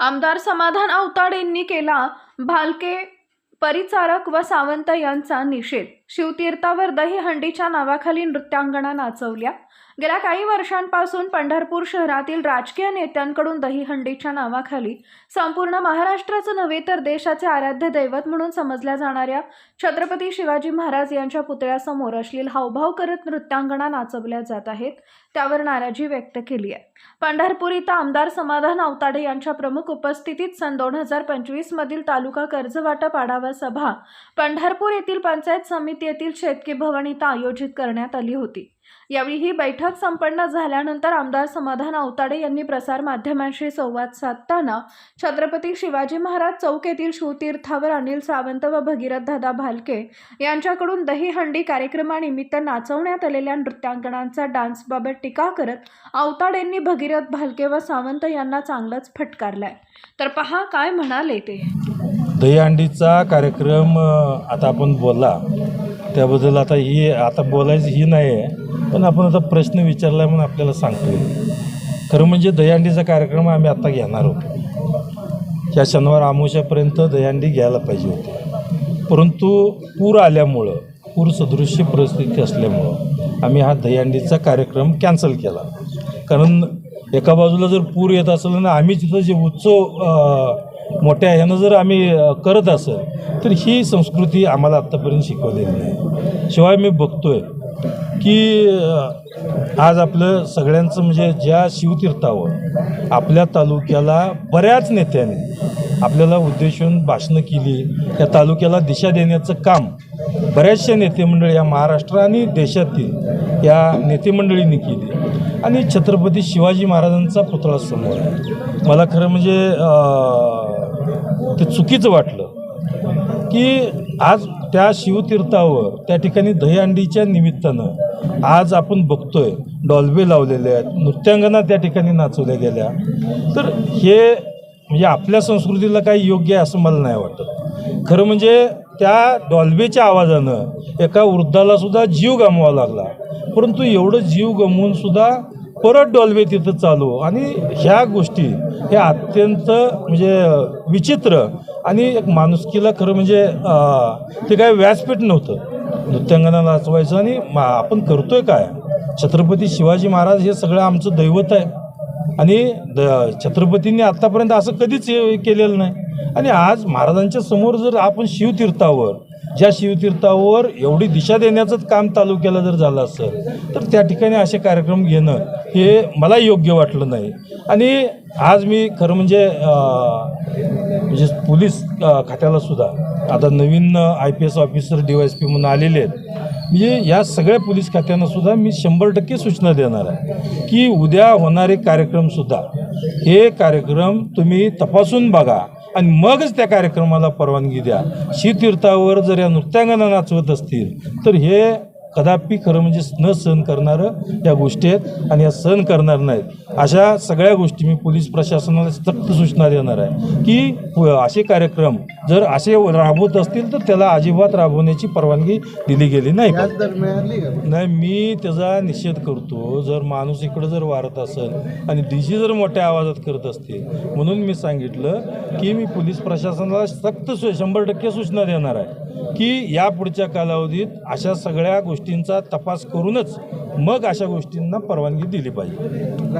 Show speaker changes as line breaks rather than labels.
आमदार समाधान अवताडेंनी केला भालके परिचारक व सावंत यांचा निषेध शिवतीर्थावर दहीहंडीच्या नावाखाली नृत्यांगणा नाचवल्या. गेल्या काही वर्षांपासून पंढरपूर शहरातील राजकीय नेत्यांकडून दहीहंडीच्या नावाखाली संपूर्ण महाराष्ट्राचं नव्हे तर देशाचे आराध्य दैवत म्हणून समजल्या जाणाऱ्या छत्रपती शिवाजी महाराज यांच्या पुतळ्यासमोर अश्लील हावभाव करत नृत्यांगणा नाचवल्या जात आहेत त्यावर नाराजी व्यक्त केली आहे. पंढरपूर इथं आमदार समाधान अवताडे यांच्या प्रमुख उपस्थितीत सन दोन हजार पंचवीसमधील तालुका कर्जवाटप आढावा सभा पंढरपूर येथील पंचायत समिती येथील शेतकी भवन इथं आयोजित करण्यात आली होती. यावेळी ही बैठक संपन्न झाल्यानंतर आमदार समाधान अवताडे यांनी प्रसार माध्यमांशी संवाद साधताना छत्रपती शिवाजी महाराज चौक येथील शिवतीर्थावर अनिल सावंत व भगीरथ दादा भालके यांच्याकडून दहीहंडी कार्यक्रमानिमित्त नाचवण्यात आलेल्या नृत्यांगणांचा डान्सबाबत टीका करत अवताडेंनी भगीरथ भालके व सावंत यांना चांगलंच फटकारलाय. तर पहा काय म्हणाले ते.
दहीहंडीचा कार्यक्रम आता आपण बोलला. त्याबद्दल आता ही आता बोलायचं ही नाही आहे पण आपण आता प्रश्न विचारला म्हणून आपल्याला सांगतो खरं म्हणजे दहीहंडीचा कार्यक्रम आम्ही आता घेणार होतो. या शनिवार आमोशापर्यंत दहीहंडी घ्यायला पाहिजे होती. परंतु पूर आल्यामुळं पूर सदृश्य परिस्थिती असल्यामुळं आम्ही हा दहीहंडीचा कार्यक्रम कॅन्सल केला. कारण एका बाजूला जर पूर येत असेल ना आम्ही तिथं जे उत्सव मोठ्या ह्यानं जर आम्ही करत असेल तर ही संस्कृती आम्हाला आत्तापर्यंत शिकवलेली नाही. शिवाय मी बघतोय की आज आपलं सगळ्यांचं म्हणजे ज्या शिवतीर्थावर आपल्या तालुक्याला बऱ्याच नेत्यांनी आपल्याला उद्देशून भाषणं केली या तालुक्याला दिशा देण्याचं काम बऱ्याचशा नेतेमंडळी या महाराष्ट्र आणि देशातील या नेतेमंडळींनी केली. आणि छत्रपती शिवाजी महाराजांचा पुतळा समोर आहे. मला खरं म्हणजे ते चुकीचं वाटलं की आज त्या शिवतीर्थावर त्या ठिकाणी दहीहंडीच्या निमित्तानं आज आपण बघतोय डॉल्बे लावलेले आहेत नृत्यांगना त्या ठिकाणी नाचवल्या गेल्या. तर हे म्हणजे आपल्या संस्कृतीला काही योग्य आहे असं मला नाही वाटत. खरं म्हणजे त्या डॉल्बेच्या आवाजानं एका वृद्धाला सुद्धा जीव गमवावा लागला. परंतु एवढं जीव गमवून सुद्धा परत डॉल्बे तिथं चालू. आणि ह्या गोष्टी हे अत्यंत म्हणजे विचित्र आणि एक माणुसकीला खरं म्हणजे ते काय व्यासपीठ नव्हतं. नृत्यांगना नाचवायचं आणि मा आपण करतोय काय? छत्रपती शिवाजी महाराज हे सगळं आमचं दैवत आहे. आणि द छत्रपतींनी आत्तापर्यंत असं कधीच हे केलेलं नाही. आणि आज महाराजांच्या समोर जर आपण शिवतीर्थावर ज्या शिवतीर्थावर एवढी दिशा देण्याचंच काम तालुक्याला जर झालं असेल तर त्या ठिकाणी असे कार्यक्रम घेणं हे मला योग्य वाटलं नाही. आणि आज मी खरं म्हणजे म्हणजे पोलीस खात्याला सुद्धा आता नवीन I P S officer D Y S P म्हणून आलेले आहेत म्हणजे या सगळ्या पोलीस खात्यांना सुद्धा मी शंभर टक्के सूचना देणार आहे की उद्या होणारे कार्यक्रमसुद्धा हे कार्यक्रम तुम्ही तपासून बघा. आणि मगच त्या कार्यक्रमाला परवानगी द्या. शीतीर्थावर जर या नृत्यांगना नाचवत असतील तर हे कदापि खरं म्हणजे न सहन करणारं या गोष्टी आहेत आणि या सहन करणार नाहीत. अशा सगळ्या गोष्टी मी पोलीस प्रशासनाला सक्त सूचना देणार आहे की असे कार्यक्रम जर असे राबवत असतील तर त्याला अजिबात राबवण्याची परवानगी दिली गेली नाही नाही मी त्याचा निषेध करतो. जर माणूस इकडं जर वारत असेल आणि डीजी जर मोठ्या आवाजात करत असतील म्हणून मी सांगितलं की मी पोलीस प्रशासनाला सक्त शंभर टक्के सूचना देणार आहे की या पुढच्या कालावधीत अशा सगळ्या गोष्टींचा तपास करूनच मग अशा गोष्टींना परवानगी दिली पाहिजे.